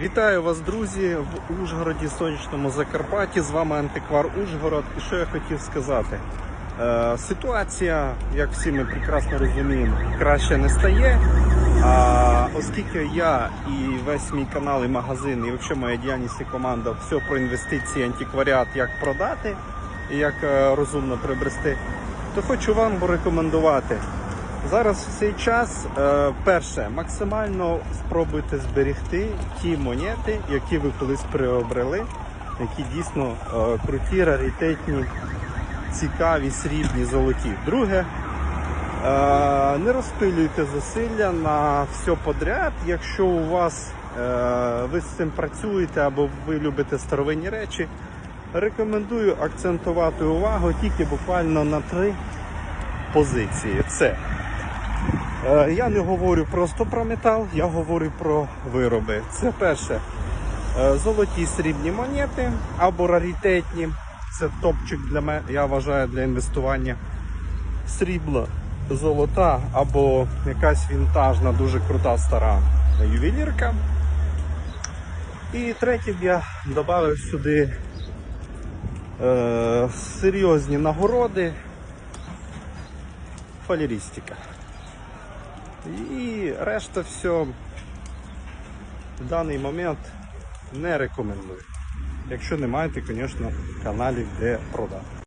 Вітаю вас, друзі, в Ужгороді, сонячному Закарпатті. З вами Антиквар Ужгород. І що я хотів сказати? Е, ситуація, як всі ми прекрасно розуміємо, краще не стає. А оскільки я і весь мій канал, і магазин, і взагалі моя діяльність і команда все про інвестиції, антикваріат, як продати і як е, розумно приобрести, то хочу вам порекомендувати. Зараз в цей час, е, перше, максимально спробуйте зберегти ті монети, які ви колись приобрели, які дійсно е, круті, раритетні, цікаві, срібні, золоті. Друге, е, не розпилюйте зусилля на все подряд. Якщо у вас ви з цим працюєте або ви любите старовинні речі, рекомендую акцентувати увагу тільки буквально на три позиції. Це Я не говорю просто про метал, я говорю про вироби. Це перше е, золоті срібні монети або раритетні. Це топчик для мене, я вважаю, для інвестування. Срібло, золота або якась вінтажна, дуже крута стара ювелірка. І третє я додав сюди е, серйозні нагороди. Фалерістика. І решта все в даний момент не рекомендую. Якщо не маєте, звісно, каналів де продати.